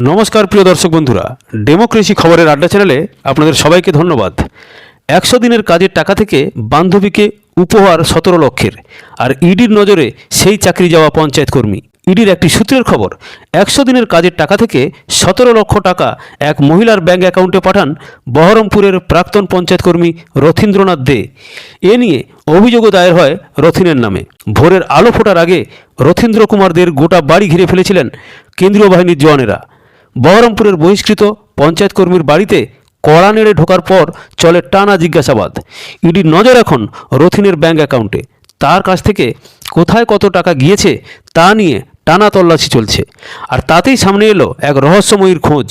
নমস্কার, প্রিয় দর্শক বন্ধুরা। ডেমোক্রেসি খবরের আড্ডা চ্যানেলে আপনাদের সবাইকে ধন্যবাদ। একশো দিনের কাজের টাকা থেকে বান্ধবীকে উপহার সতেরো লক্ষের। আর ইডির নজরে সেই চাকরি যাওয়া পঞ্চায়েত কর্মী। ইডির একটি সূত্রের খবর, একশো দিনের কাজের টাকা থেকে সতেরো লক্ষ টাকা এক মহিলার ব্যাঙ্ক অ্যাকাউন্টে পাঠান বহরমপুরের প্রাক্তন পঞ্চায়েত কর্মী রথীন্দ্রনাথ দে। এ নিয়ে অভিযোগও দায়ের হয় রথিনের নামে। ভোরের আলো ফোটার আগে রথীন্দ্র কুমারদের গোটা বাড়ি ঘিরে ফেলেছিলেন কেন্দ্রীয় বাহিনীর জওয়ানেরা। বহরমপুরের বহিষ্কৃত পঞ্চায়েত কর্মীর বাড়িতে কড়া নেড়ে ঢোকার পর চলে টানা জিজ্ঞাসাবাদ। ইডির নজর এখন রথিনের ব্যাঙ্ক অ্যাকাউন্টে। তার কাছ থেকে কোথায় কত টাকা গিয়েছে তা নিয়ে টানা তল্লাশি চলছে। আর তাতেই সামনে এলো এক রহস্যময়ীর খোঁজ।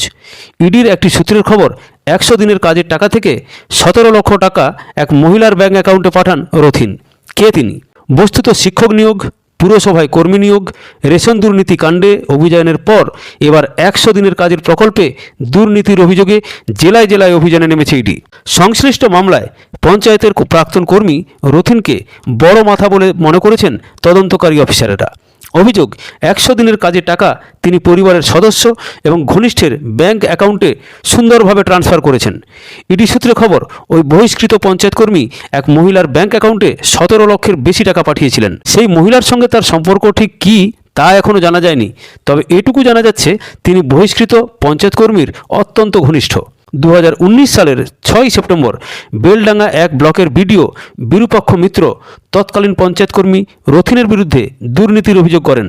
ইডির একটি সূত্রের খবর, একশো দিনের কাজের টাকা থেকে সতেরো লক্ষ টাকা এক মহিলার ব্যাঙ্ক অ্যাকাউন্টে পাঠান রথিন। কে তিনি? বস্তুত শিক্ষক নিয়োগ পুরসভায় কর্মী নিয়োগ, রেশন দুর্নীতি কাণ্ডে অভিযানের পর এবার একশো দিনের কাজের প্রকল্পে দুর্নীতির অভিযোগে জেলায় জেলায় অভিযানে নেমেছে ইডি। সংশ্লিষ্ট মামলায় পঞ্চায়েতের প্রাক্তন কর্মী রথিনকে বড় মাথা বলে মনে করেছেন তদন্তকারী অফিসারেরা। অভিযোগ, একশো দিনের কাজের টাকা তিনি পরিবারের সদস্য এবং ঘনিষ্ঠের ব্যাংক অ্যাকাউন্টে সুন্দরভাবে ট্রান্সফার করেছেন। ইডি সূত্রে খবর, ওই বহিষ্কৃত পঞ্চায়েত কর্মী এক মহিলার ব্যাংক অ্যাকাউন্টে সতেরো লক্ষের বেশি টাকা পাঠিয়েছিলেন। সেই মহিলার সঙ্গে তার সম্পর্ক ঠিক কী, তা এখনও জানা যায়নি। তবে এটুকু জানা যাচ্ছে, তিনি বহিষ্কৃত পঞ্চায়েত কর্মীর অত্যন্ত ঘনিষ্ঠ। দু হাজার উনিশ সালের ছয় সেপ্টেম্বর বেলডাঙ্গা এক ব্লকের বিডিও বিরূপাক্ষ মিত্র তৎকালীন পঞ্চায়েত কর্মী রথিনের বিরুদ্ধে দুর্নীতির অভিযোগ করেন।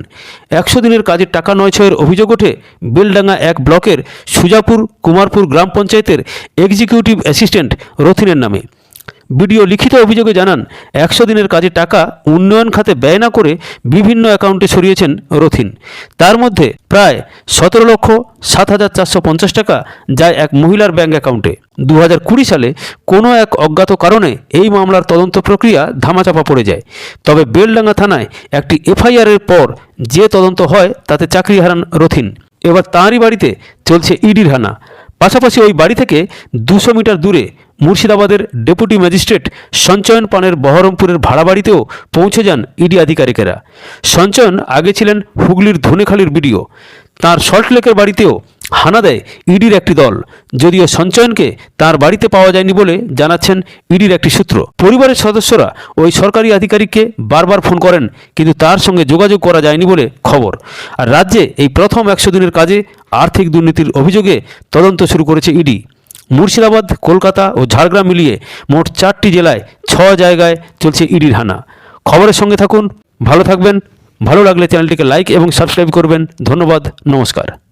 একশো দিনের কাজের টাকা নয় ছয়ের অভিযোগ ওঠে বেলডাঙ্গা এক ব্লকের সুজাপুর কুমারপুর গ্রাম পঞ্চায়েতের এক্সিকিউটিভ অ্যাসিস্ট্যান্ট রথিনের নামে। বিডিও লিখিত অভিযোগে জানান, একশো দিনের কাজে টাকা উন্নয়ন খাতে ব্যয় না করে বিভিন্ন অ্যাকাউন্টে সরিয়েছেন রথিন। তার মধ্যে প্রায় সতেরো লক্ষ সাত হাজার চারশো পঞ্চাশ টাকা যায় এক মহিলার ব্যাঙ্ক অ্যাকাউন্টে। দু হাজার কুড়ি সালে কোনো এক অজ্ঞাত কারণে এই মামলার তদন্ত প্রক্রিয়া ধামাচাপা পড়ে যায়। তবে বেলডাঙ্গা থানায় একটি এফআইআরের পর যে তদন্ত হয়, তাতে চাকরি হারান রথিন। এবার তাঁরই বাড়িতে চলছে ইডির হানা। পাশাপাশি ওই বাড়ি থেকে দুশো মিটার দূরে মুর্শিদাবাদের ডেপুটি ম্যাজিস্ট্রেট সঞ্চয়ন পানের বহরমপুরের ভাড়া বাড়িতেও পৌঁছে যান ইডি আধিকারিকেরা। সঞ্চয়ন আগে ছিলেন হুগলির ধনেখালির বিডিও। তার সল্টলেকের বাড়িতেও হানা দেয় ইডির একটি দল। যদিও সঞ্চয়নকে তার বাড়িতে পাওয়া যায়নি বলে জানাচ্ছেন ইডির একটি সূত্র। পরিবারের সদস্যরা ওই সরকারি আধিকারিককে বারবার ফোন করেন, কিন্তু তার সঙ্গে যোগাযোগ করা যায়নি বলে খবর। আর রাজ্যে এই প্রথম একশো দিনের কাজে আর্থিক দুর্নীতির অভিযোগে তদন্ত শুরু করেছে ইডি। মুর্শিদাবাদ, কলকাতা ও ঝাড়গ্রাম মিলিয়ে মোট চারটি জেলায় ছ জায়গায় চলছে ইডির হানা। খবরের সঙ্গে থাকুন, ভালো থাকবেন, ভালো লাগলে চ্যানেলটিকে লাইক এবং সাবস্ক্রাইব করবেন। ধন্যবাদ, নমস্কার।